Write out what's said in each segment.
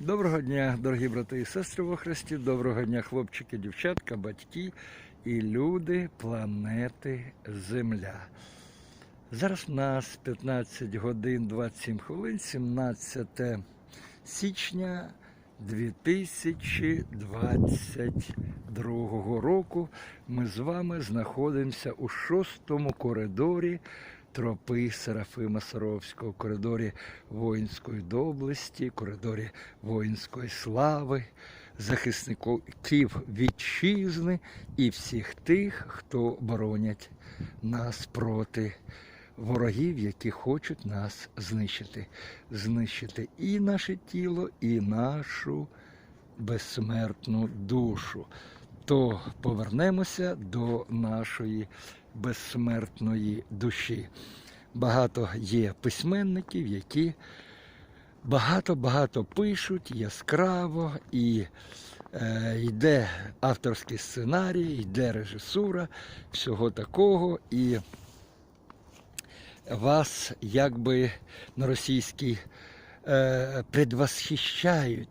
Доброго дня, дорогі брати і сестри во Христі, доброго дня, хлопчики, дівчатка, батьки і люди планети Земля. Зараз у нас 15 годин 27 хвилин, 17 січня 2022 року. Ми з вами знаходимося у шостому коридорі тропи Серафима Саровського, коридорі воїнської доблесті, коридорі воїнської слави, захисників вітчизни і всіх тих, хто боронять нас проти ворогів, які хочуть нас знищити. Знищити і наше тіло, і нашу безсмертну душу. То повернемося до нашої безсмертної душі. Багато є письменників, які багато-багато пишуть яскраво, і е, йде авторський сценарій, йде режисура, всього такого. І вас якби на російській е, предвосхищають,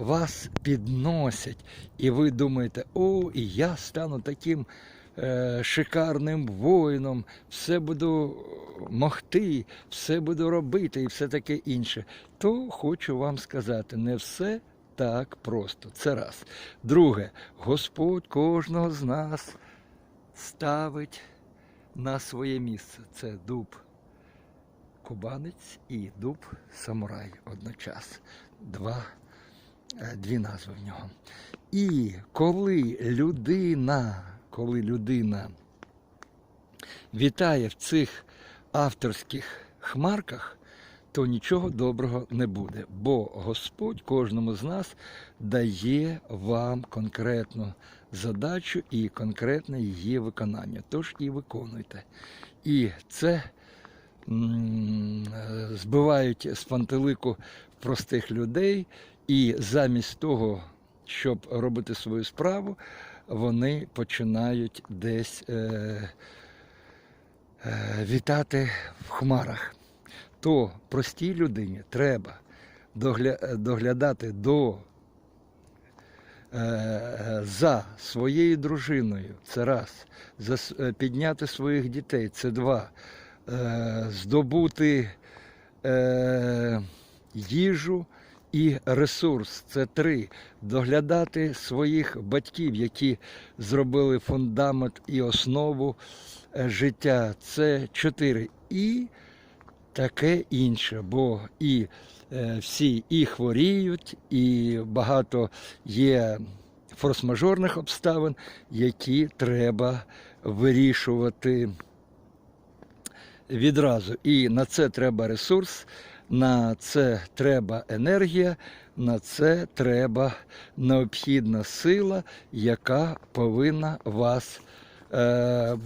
вас підносять, і ви думаєте, о, і я стану таким е, шикарним воїном, все буду могти, все буду робити і все таке інше. То хочу вам сказати, не все так просто. Це раз. Друге, Господь кожного з нас ставить на своє місце. Це дуб кубанець і дуб самурай одночас. Два, е, дві назви в нього. І коли людина, коли людина вітає в цих авторських хмарках, то нічого доброго не буде. Бо Господь кожному з нас дає вам конкретну задачу і конкретне її виконання. Тож і виконуйте. І це е, збивають з пантелику простих людей, і замість того, щоб робити свою справу, вони починають десь е, е, вітати в хмарах. То простій людині треба догля- доглядати до е, за своєю дружиною, це раз, за, е, підняти своїх дітей, це два, е, здобути е, їжу і ресурс, це три, доглядати своїх батьків, які зробили фундамент і основу е, життя, це чотири. І таке інше, бо і е, всі і хворіють, і багато є форс-мажорних обставин, які треба вирішувати відразу. І на це треба ресурс, на це треба енергія, на це треба необхідна сила, яка повинна вас е,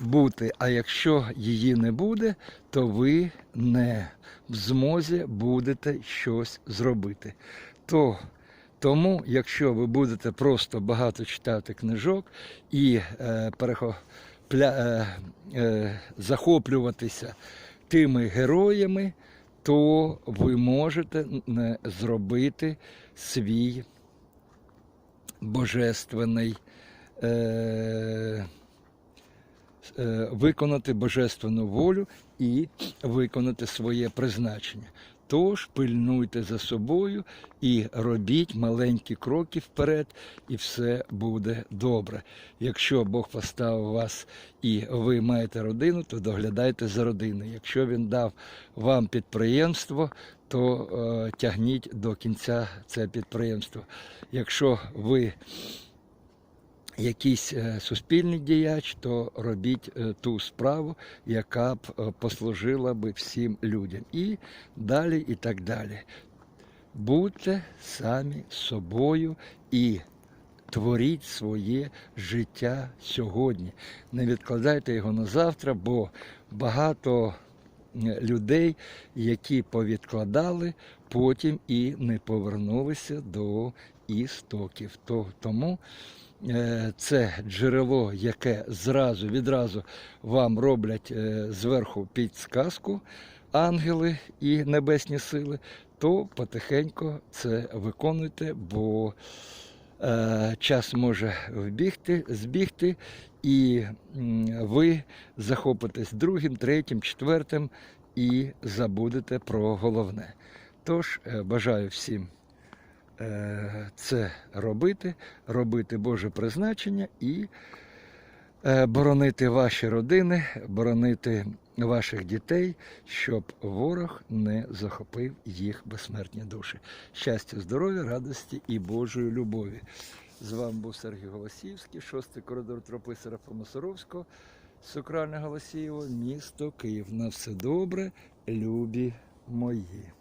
бути. А якщо її не буде, то ви не в змозі будете щось зробити. То, тому, якщо ви будете просто багато читати книжок і е, перехо, е, е, захоплюватися тими героями, то ви можете не зробити свій божественний. Е, е, виконати божественну волю і виконати своє призначення. Тож пильнуйте за собою і робіть маленькі кроки вперед, і все буде добре. Якщо Бог поставив вас і ви маєте родину, то доглядайте за родиною. Якщо він дав вам підприємство, то е, тягніть до кінця це підприємство. Якщо ви якийсь е, суспільний діяч, то робіть е, ту справу, яка б е, послужила би всім людям. І далі, і так далі. Будьте самі собою і творіть своє життя сьогодні. Не відкладайте його на завтра, бо багато людей, які повідкладали, потім і не повернулися до істоків. То- Тому це джерело, яке зразу відразу вам роблять е, зверху підсказку ангели і небесні сили, то потихеньку це виконуйте, бо е, час може вбігти, збігти, і ви захопитесь другим, третім, четвертим і забудете про головне. Тож е, бажаю всім е, це робити, робити Боже призначення і е, боронити ваші родини, боронити ваших дітей, щоб ворог не захопив їх безсмертні душі. Щастя, здоров'я, радості і Божої любові. З вами був Сергій Голосіївський, шостий коридор тропи Серафима Саровського, Сокральне Голосіїво, місто Київ. На все добре, любі мої.